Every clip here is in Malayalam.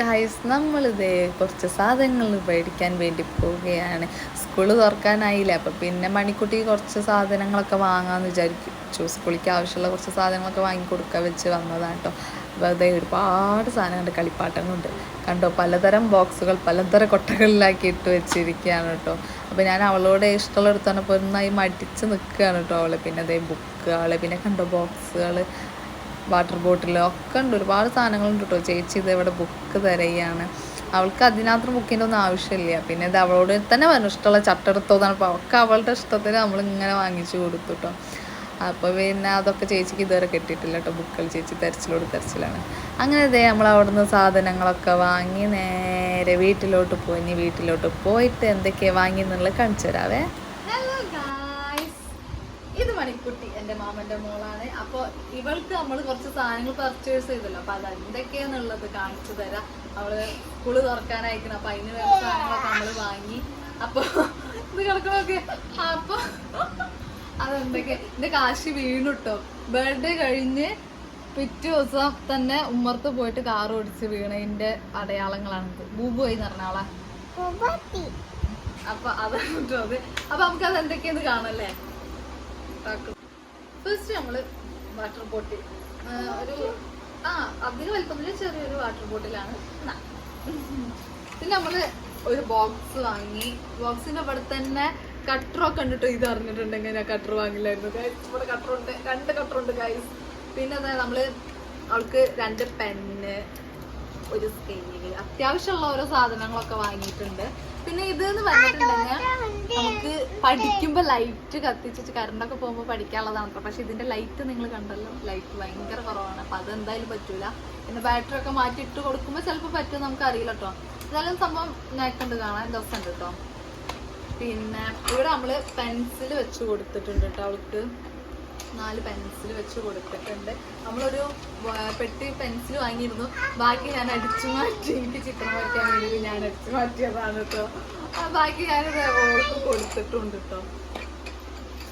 ഗായ്സ് നമ്മളിതേ കുറച്ച് സാധനങ്ങൾ മേടിക്കാൻ വേണ്ടി പോവുകയാണ്. സ്കൂൾ തുറക്കാനായില്ല? അപ്പം പിന്നെ മണിക്കുട്ടി കുറച്ച് സാധനങ്ങളൊക്കെ വാങ്ങാമെന്ന് വിചാരിച്ചു. സ്കൂളിലേക്ക് ആവശ്യമുള്ള കുറച്ച് സാധനങ്ങളൊക്കെ വാങ്ങി കൊടുക്കുക വെച്ച് വന്നതാണ് കേട്ടോ അപ്പോൾ അതേ ഒരുപാട് സാധനങ്ങളുണ്ട് കളിപ്പാട്ടങ്ങളുണ്ട്. കണ്ടോ? പലതരം ബോക്സുകൾ പലതരം കൊട്ടകളിലാക്കി ഇട്ട് വെച്ചിരിക്കുകയാണ് കേട്ടോ അപ്പോൾ ഞാൻ അവളോട് ഇഷ്ടമുള്ള എടുത്താണ് ഇപ്പോൾ ഒന്നായി മടിച്ച് നിൽക്കുകയാണ് കേട്ടോ അവളെ. പിന്നെ അതേ ബുക്കുകൾ പിന്നെ കണ്ടോ ബോക്സുകൾ വാട്ടർ ബോട്ടിൽ ഒക്കെ ഉണ്ട്. ഒരുപാട് സാധനങ്ങളുണ്ട് കേട്ടോ ചേച്ചി ഇത് ഇവിടെ ബുക്ക് തരയാണ്. അവൾക്ക് അതിനകത്ത് ബുക്കിന്റെ ഒന്നും ആവശ്യമില്ല. പിന്നെ ഇത് അവളോട് തന്നെ പറഞ്ഞു ഇഷ്ടമുള്ള ചട്ടെടുത്തോന്നാണ് അപ്പോൾ അവൾക്ക് അവളുടെ ഇഷ്ടത്തിന് നമ്മൾ ഇങ്ങനെ വാങ്ങിച്ചു കൊടുത്തു കേട്ടോ അപ്പോൾ പിന്നെ അതൊക്കെ ചേച്ചിക്ക് ഇതുവരെ കിട്ടിയിട്ടില്ല കേട്ടോ ബുക്കുകൾ ചേച്ചി തെരച്ചിലോട് തെരച്ചിലാണ്. അങ്ങനെ ഇതേ നമ്മൾ അവിടുന്ന് സാധനങ്ങളൊക്കെ വാങ്ങി നേരെ വീട്ടിലോട്ട് പോയി. ഇനി വീട്ടിലോട്ട് പോയിട്ട് എന്തൊക്കെയാണ് വാങ്ങി എന്നുള്ളത് കാണിച്ചു തരാവേ ഹലോ ഗായ്സ് ഇത് മാമന്റെ മോളാണ്. അപ്പൊ ഇവൾക്ക് നമ്മൾ കുറച്ച് സാധനങ്ങൾ പർച്ചേസ് ചെയ്തല്ലോ. അപ്പൊ അത് എന്തൊക്കെയാന്നുള്ളത് കാണിച്ചു തരാം. അവൾ സ്കൂൾ തുറക്കാനായിരിക്കണം അപ്പൊ അതിന് വേണ്ട സാധനങ്ങളൊക്കെ നമ്മൾ വാങ്ങി. അപ്പൊ ഇത് കിടക്കണൊക്കെ അപ്പൊ അതെന്തൊക്കെ? എന്റെ കാശ് വീണു കേട്ടോ ബർത്ത്ഡേ കഴിഞ്ഞ് പിറ്റേ ദിവസം തന്നെ ഉമ്മർത്ത് പോയിട്ട് കാർ ഓടിച്ച് വീണതിന്റെ അടയാളങ്ങളാണിത്. ബൂബുവായി എന്ന് പറഞ്ഞ ആളെ. അപ്പൊ അതാണ് കേട്ടോ അത്. അപ്പൊ നമുക്ക് അത് എന്തൊക്കെയാന്ന് കാണല്ലേ ഫസ്റ്റ് നമ്മൾ വാട്ടർ ബോട്ടിൽ ഒരു ആ അധികം വലിപ്പത്തിൽ ചെറിയൊരു വാട്ടർ ബോട്ടിലാണ് ന്നാ. പിന്നെ നമ്മൾ ഒരു ബോക്സ് വാങ്ങി. ബോക്സിന്റെ അവിടെ തന്നെ കട്ടറൊക്കെ കണ്ടിട്ട്? ഇത് അറിഞ്ഞിട്ടുണ്ടെങ്കിൽ ഞാൻ കട്ടർ വാങ്ങില്ലായിരുന്നു. Guys, ഇവിടെ കട്ടറുണ്ട് രണ്ട് കട്ടറുണ്ട് ഗൈസ് പിന്നെ അതായത് നമ്മൾ അവൾക്ക് രണ്ട് പെന്ന് ഒരു സ്കെയിൽ അത്യാവശ്യമുള്ള ഓരോ സാധനങ്ങളൊക്കെ വാങ്ങിയിട്ടുണ്ട്. പിന്നെ ഇത് എന്ന് പറഞ്ഞിട്ടുണ്ടെങ്കിൽ പഠിക്കുമ്പോ ലൈറ്റ് കത്തിച്ചിട്ട് കറണ്ടൊക്കെ പോകുമ്പോൾ പഠിക്കാനുള്ളതാണ് പക്ഷെ ഇതിന്റെ ലൈറ്റ് നിങ്ങൾ കണ്ടല്ലോ? ലൈറ്റ് ഭയങ്കര കുറവാണ്. അപ്പൊ അത് എന്തായാലും പറ്റൂല. പിന്നെ ബാറ്ററി ഒക്കെ മാറ്റി ഇട്ട് കൊടുക്കുമ്പോൾ ചിലപ്പോൾ പറ്റും നമുക്ക് അറിയില്ല കേട്ടോ എന്നാലും സംഭവം നേക്കണ്ട് കാണാൻ രസമുണ്ട് കേട്ടോ പിന്നെ ഇവിടെ നമ്മൾ പെൻസിൽ വെച്ച് കൊടുത്തിട്ടുണ്ട് കേട്ടോ അവൾക്ക്. നാല് പെൻസിൽ വെച്ച് കൊടുത്തിട്ടുണ്ട്. നമ്മളൊരു പെട്ടി പെൻസിൽ വാങ്ങിയിരുന്നു. ബാക്കി ഞാൻ അടിച്ചു മാറ്റി. എനിക്ക് ചിത്രം വരയ്ക്കാൻ വേണ്ടി ഞാൻ അടിച്ചു മാറ്റിയതാണ് കേട്ടോ ബാക്കി ഞാനത് ഓർക്ക് കൊടുത്തിട്ടുണ്ട് കേട്ടോ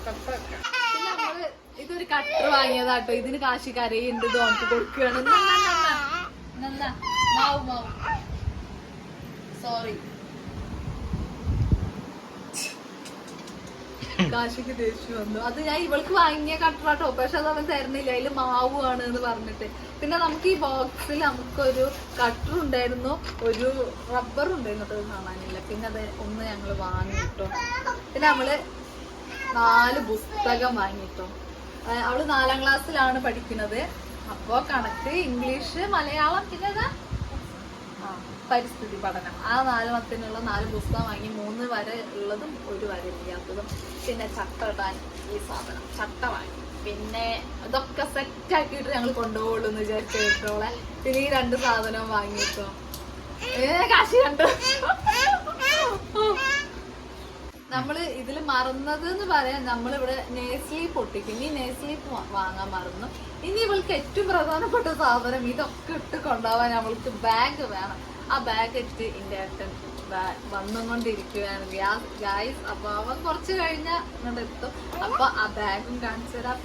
പിന്നെ നമ്മൾ ഇതൊരു കട്ടർ വാങ്ങിയതാട്ടോ ഇതിന് കാശി കരയുണ്ട് തോന്നിട്ട് കൊടുക്കുകയാണ്. നന്ന. മാവ് മാവ്. സോറി കാശിക്ക് ദേഷ്യം വന്നു. അത് ഞാൻ ഇവൾക്ക് വാങ്ങിയ കട്ടറാട്ടോ. പക്ഷെ അത് അവൻ തരുന്നില്ല. അതിൽ മാവുമാണ് എന്ന് പറഞ്ഞിട്ട്. പിന്നെ നമുക്ക് ഈ ബോക്സിൽ നമുക്കൊരു കട്ടർ ഉണ്ടായിരുന്നു. ഒരു റബ്ബർ ഉണ്ടായിരുന്നു അത് കാണാനില്ല. പിന്നെ അത് ഒന്ന് ഞങ്ങൾ വാങ്ങിട്ടോ പിന്നെ നമ്മൾ നാല് പുസ്തകം വാങ്ങിട്ടോ അവൾ നാലാം ക്ലാസ്സിലാണ് പഠിക്കുന്നത്. അപ്പോ കണക്ക് ഇംഗ്ലീഷ് മലയാളം പിന്നെ പരിസ്ഥിതി പഠനം. ആ നാല് മത്തിനുള്ള നാല് പുസ്തകം വാങ്ങി മൂന്ന് വരെ ഉള്ളതും ഒരു വര ഇല്ലാത്തതും. പിന്നെ ചട്ട ഇടാൻ ഈ സാധനം. ചട്ട വാങ്ങി. പിന്നെ ഇതൊക്കെ സെറ്റ് ആക്കിയിട്ട് ഞങ്ങൾ കൊണ്ടുപോകുള്ളൂ എന്ന് വിചാരിച്ചോളെ പിന്നെ ഈ രണ്ട് സാധനവും വാങ്ങിയിട്ടോ കാശി കണ്ടു? നമ്മൾ ഇതിൽ മറന്നത് എന്ന് പറയാൻ നമ്മളിവിടെ നേസ്ലി പൊട്ടിക്കും. ഈ നേസ്ലി വാങ്ങാൻ മറന്നു. ഇനി ഇവൾക്ക് ഏറ്റവും പ്രധാനപ്പെട്ട സാധനം ഇതൊക്കെ ഇട്ട് കൊണ്ടുപോകാൻ അവൾക്ക് ബാഗ് വേണം. ആ ബാഗ് എടുത്ത് എന്റെ ഏട്ടൻ വന്നുകൊണ്ടിരിക്കുകയാണ് ഗായ്സ് അപ്പൊ അവൻ കുറച്ച് കഴിഞ്ഞ എത്തും. അപ്പൊ ആ ബാഗും കാണിച്ചു തരാം.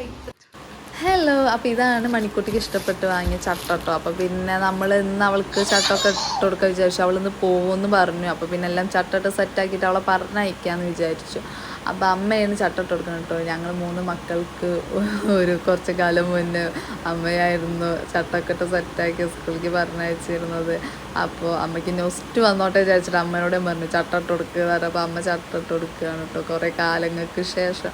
ഹലോ അപ്പോൾ ഇതാണ് മണിക്കുട്ടിക്ക് ഇഷ്ടപ്പെട്ട് വാങ്ങിയ ചട്ടട്ടോ. അപ്പോൾ പിന്നെ നമ്മൾ ഇന്ന് അവൾക്ക് ചട്ടമൊക്കെ ഇട്ട് കൊടുക്കാൻ വിചാരിച്ചു. അവൾ ഇന്ന് പോകുമെന്ന് പറഞ്ഞു. അപ്പോൾ പിന്നെ എല്ലാം ചട്ടിട്ട് സെറ്റാക്കിയിട്ട് അവളെ പറഞ്ഞയക്കാമെന്ന് വിചാരിച്ചു. അപ്പോൾ അമ്മയാണ് ചട്ടിട്ട് കൊടുക്കുന്നത് കേട്ടോ. ഞങ്ങൾ മൂന്ന് മക്കൾക്ക് ഒരു കുറച്ച് കാലം മുന്നേ അമ്മയായിരുന്നു ചട്ടൊക്കെ ഇട്ട് സെറ്റാക്കി സ്കൂളിലേക്ക് പറഞ്ഞയച്ചിരുന്നത്. അപ്പോൾ അമ്മയ്ക്ക് ന്യൂസ്റ്റ് വന്നോട്ടെ വിചാരിച്ചിട്ട് അമ്മയോടെ പറഞ്ഞു ചട്ടിട്ട് കൊടുക്കുക അപ്പോൾ അമ്മ ചട്ടിട്ട് കൊടുക്കുകയാണ് കേട്ടോ കുറേ കാലങ്ങൾക്ക് ശേഷം.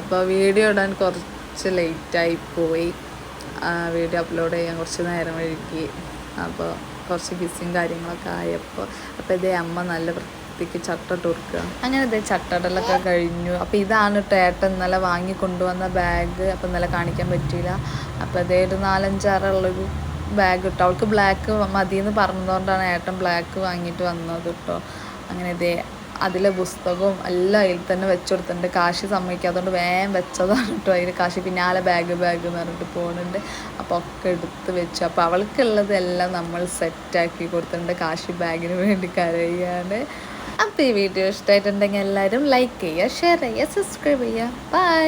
അപ്പോൾ വീഡിയോ ഇടാൻ കുറച്ച് ലേറ്റായി പോയി. വീഡിയോ അപ്ലോഡ് ചെയ്യാൻ കുറച്ച് നേരം വഴുകി അപ്പോൾ കുറച്ച് ബിസിയും കാര്യങ്ങളൊക്കെ ആയപ്പോൾ അപ്പോൾ ഇതേ അമ്മ നല്ല വൃത്തിക്ക് ചട്ട കൊടുക്കുക അങ്ങനെ ഇതേ ചട്ടടലൊക്കെ കഴിഞ്ഞു. അപ്പോൾ ഇതാണ് കേട്ടോ ഏട്ടൻ ഇന്നലെ വാങ്ങി കൊണ്ടുവന്ന ബാഗ്. അപ്പോൾ ഇന്നലെ കാണിക്കാൻ പറ്റിയില്ല. അപ്പോൾ അതേ ഒരു നാലഞ്ചാറുള്ളൊരു ബാഗ് കിട്ടും അവൾക്ക് ബ്ലാക്ക് മതിയെന്ന് പറഞ്ഞതുകൊണ്ടാണ് ഏട്ടൻ ബ്ലാക്ക് വാങ്ങിയിട്ട് വന്നത് കേട്ടോ. അങ്ങനെ ഇതേ അതിലെ പുസ്തകവും എല്ലാം അതിൽ തന്നെ വെച്ചുകൊടുത്തിട്ടുണ്ട് കാശി സമ്മതിക്കാത്തതുകൊണ്ട് വേഗം വെച്ചതാണ് കേട്ടോ അതിൽ കാശി. പിന്നാലെ ബാഗ് ബാഗ് എന്ന് പറഞ്ഞിട്ട് പോകുന്നുണ്ട് അപ്പോൾ ഒക്കെ എടുത്ത് വെച്ചു. അപ്പോൾ അവൾക്കുള്ളതെല്ലാം നമ്മൾ സെറ്റാക്കി കൊടുത്തിട്ടുണ്ട് കാശി ബാഗിന് വേണ്ടി കരയാണ്. അപ്പോൾ ഈ വീഡിയോ ഇഷ്ടമായിട്ടുണ്ടെങ്കിൽ എല്ലാവരും ലൈക്ക് ചെയ്യുക ഷെയർ ചെയ്യുക സബ്സ്ക്രൈബ് ചെയ്യുക. ബൈ